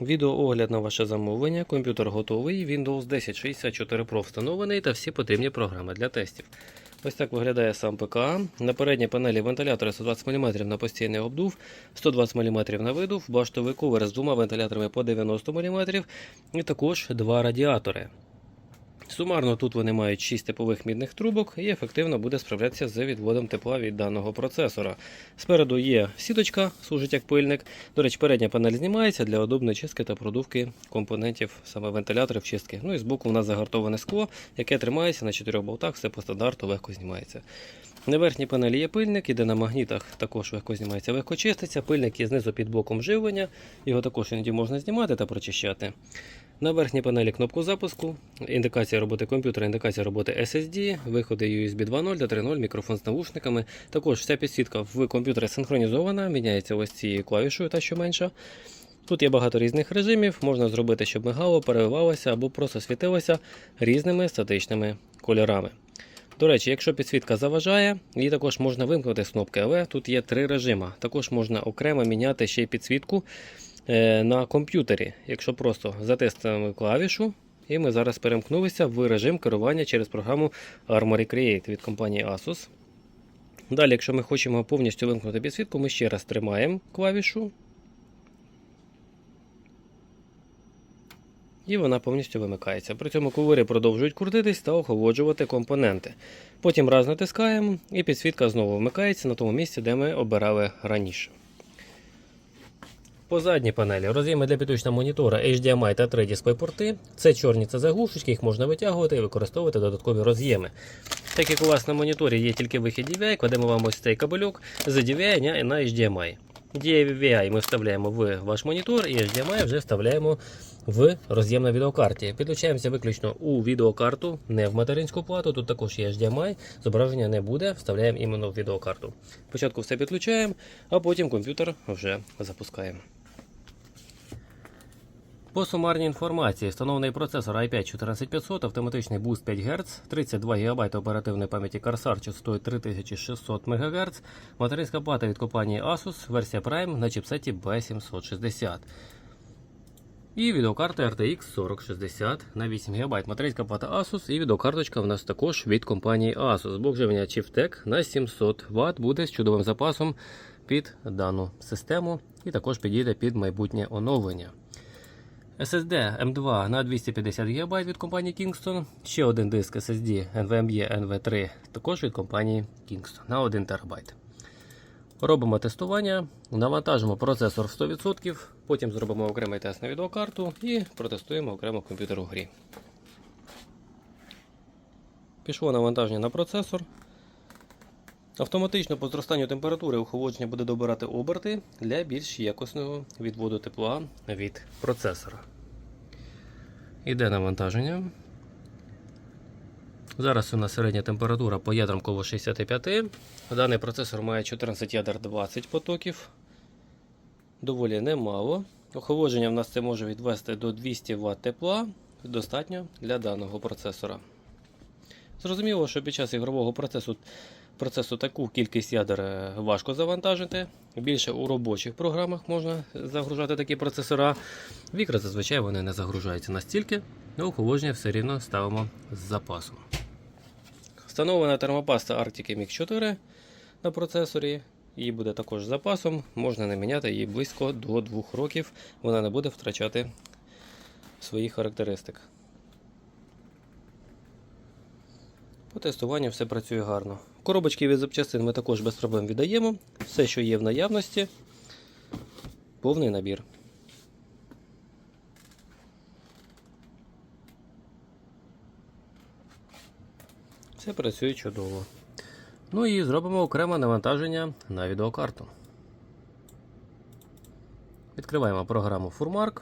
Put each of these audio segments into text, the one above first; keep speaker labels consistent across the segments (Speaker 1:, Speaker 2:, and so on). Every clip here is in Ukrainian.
Speaker 1: Відеоогляд на ваше замовлення. Комп'ютер готовий. Windows 10 64 Pro встановлений та всі потрібні програми для тестів. Ось так виглядає сам ПК. На передній панелі вентилятори 120 мм на постійний обдув, 120 мм на видув, баштовий ковер з двома вентиляторами по 90 мм і також два радіатори. Сумарно тут вони мають 6 типових мідних трубок і ефективно буде справлятися з відводом тепла від даного процесора. Спереду є сіточка, служить як пильник. До речі, передня панель знімається для удобної чистки та продувки компонентів саме вентиляторів чистки. Ну і збоку у нас загартоване скло, яке тримається на чотирьох болтах, все по стандарту легко знімається. На верхній панелі є пильник, іде на магнітах, також легко знімається, легко чиститься. Пильник є знизу під блоком живлення, його також іноді можна знімати та прочищати. На верхній панелі кнопку запуску, індикація роботи комп'ютера, індикація роботи SSD, виходи USB 2.0 та 3.0, мікрофон з навушниками. Також вся підсвітка в комп'ютері синхронізована, міняється ось цією клавішою, та що менша. Тут є багато різних режимів, можна зробити, щоб мигало, переливалося або просто світилося різними статичними кольорами. До речі, якщо підсвітка заважає, її також можна вимкнути з кнопки, але тут є три режими. Також можна окремо міняти ще й підсвітку на комп'ютері, якщо просто затиснемо клавішу. І ми зараз перемкнулися в режим керування через програму Armory Create від компанії Asus. Далі, якщо ми хочемо повністю вимкнути підсвітку, ми ще раз тримаємо клавішу. І вона повністю вимикається. При цьому кувири продовжують крутитись та охолоджувати компоненти. Потім раз натискаємо, і підсвітка знову вмикається на тому місці, де ми обирали раніше. По задній панелі роз'єми для підключення монітора HDMI та 3 дисплей-порти. Це чорні це заглушечки, їх можна витягувати і використовувати додаткові роз'єми. Так як у вас на моніторі є тільки вихід DVI, кладемо вам ось цей кабельок з DVI на HDMI. DVI ми вставляємо в ваш монітор і HDMI вже вставляємо в роз'єм на відеокарті. Підключаємося виключно у відеокарту, не в материнську плату. Тут також є HDMI, зображення не буде, вставляємо іменно в відеокарту. Спочатку все підключаємо, а потім комп'ютер вже запускаємо. По сумарній інформації, встановлений процесор i5 14500, автоматичний буст 5 Гц, 32 ГБ оперативної пам'яті Corsair частотою 3600 МГц, материнська плата від компанії Asus, версія Prime на чіпсеті B760. І відеокарта RTX 4060 на 8 ГБ. Материнська плата Asus і відеокарточка в нас також від компанії Asus. Блок живлення Chieftec на 700 Вт буде з чудовим запасом під дану систему і також підійде під майбутнє оновлення. SSD M2 на 250 ГБ від компанії Kingston. Ще один диск SSD NVMe NV3 також від компанії Kingston на 1 ТБ. Робимо тестування, навантажимо процесор в 100%, потім зробимо окремий тест на відеокарту і протестуємо окремо комп'ютер у грі. Пішло навантаження на процесор. Автоматично по зростанню температури охолодження буде добирати оберти для більш якісного відводу тепла від процесора. Іде навантаження. Зараз у нас середня температура по ядрам коло 65. Даний процесор має 14 ядер 20 потоків. Доволі немало. Охолодження в нас це може відвести до 200 Вт тепла. Достатньо для даного процесора. Зрозуміло, що під час ігрового процесу процесу таку кількість ядер е, важко завантажити. Більше у робочих програмах можна загружати такі процесора. В ігри зазвичай вони не загружаються настільки, але охолодження все рівно ставимо з запасом. Встановлена термопаста Arctic MX 4 на процесорі. Її буде також з запасом, можна не міняти її близько до 2 років, вона не буде втрачати своїх характеристик. По тестуванню все працює гарно. Коробочки від запчастин ми також без проблем віддаємо. Все, що є в наявності, повний набір. Все працює чудово. Ну і зробимо окреме навантаження на відеокарту. Відкриваємо програму Furmark.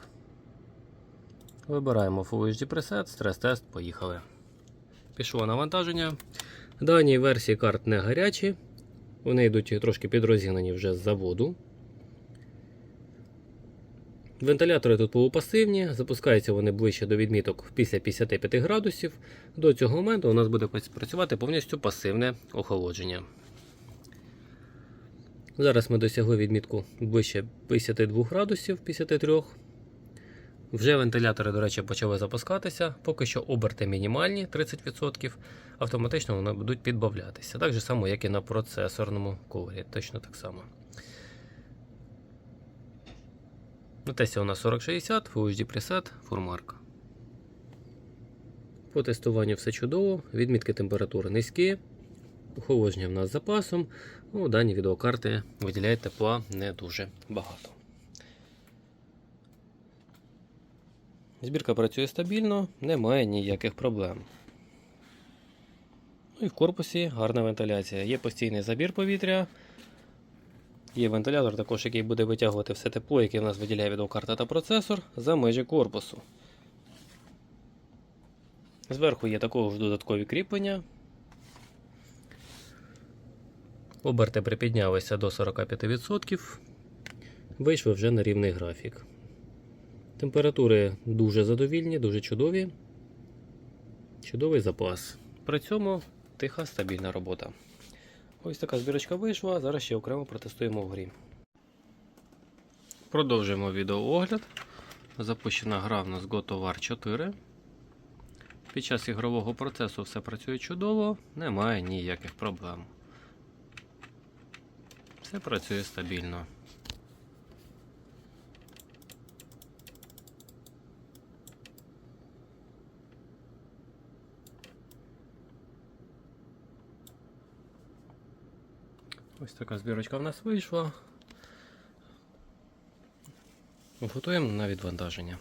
Speaker 1: Вибираємо Full HD Preset, стрес-тест, поїхали. Пішло навантаження. Дані версії карт не гарячі. Вони йдуть трошки підрозігнані вже з заводу. Вентилятори тут полупасивні, запускаються вони ближче до відміток після 55 градусів. До цього моменту у нас буде працювати повністю пасивне охолодження. Зараз ми досягли відмітку ближче 52 градусів 53. Вже вентилятори, до речі, почали запускатися. Поки що оберти мінімальні 30%, автоматично вони будуть підбавлятися. Так же само, як і на процесорному коврі. Точно так само. На тесті у нас 4060, Full HD preset, фурмарка. По тестуванню все чудово, відмітки температури низькі, охолодження в нас з запасом. Ну, дані відеокарти виділяють тепла не дуже багато. Збірка працює стабільно, немає ніяких проблем. Ну і в корпусі гарна вентиляція. Є постійний забір повітря. Є вентилятор, також, який буде витягувати все тепло, яке в нас виділяє відеокарта та процесор за межі корпусу. Зверху є такого ж додаткові кріплення. Оберти припіднялися до 45%. Вийшли вже на рівний графік. Температури дуже задовільні, дуже чудові. Чудовий запас. При цьому тиха стабільна робота. Ось така збірочка вийшла. Зараз ще окремо протестуємо в грі. Продовжуємо відеоогляд. Запущена гра в нас God War 4. Під час ігрового процесу все працює чудово, немає ніяких проблем. Все працює стабільно. Ось така збірочка в нас вийшла. Готуємо на відвантаження.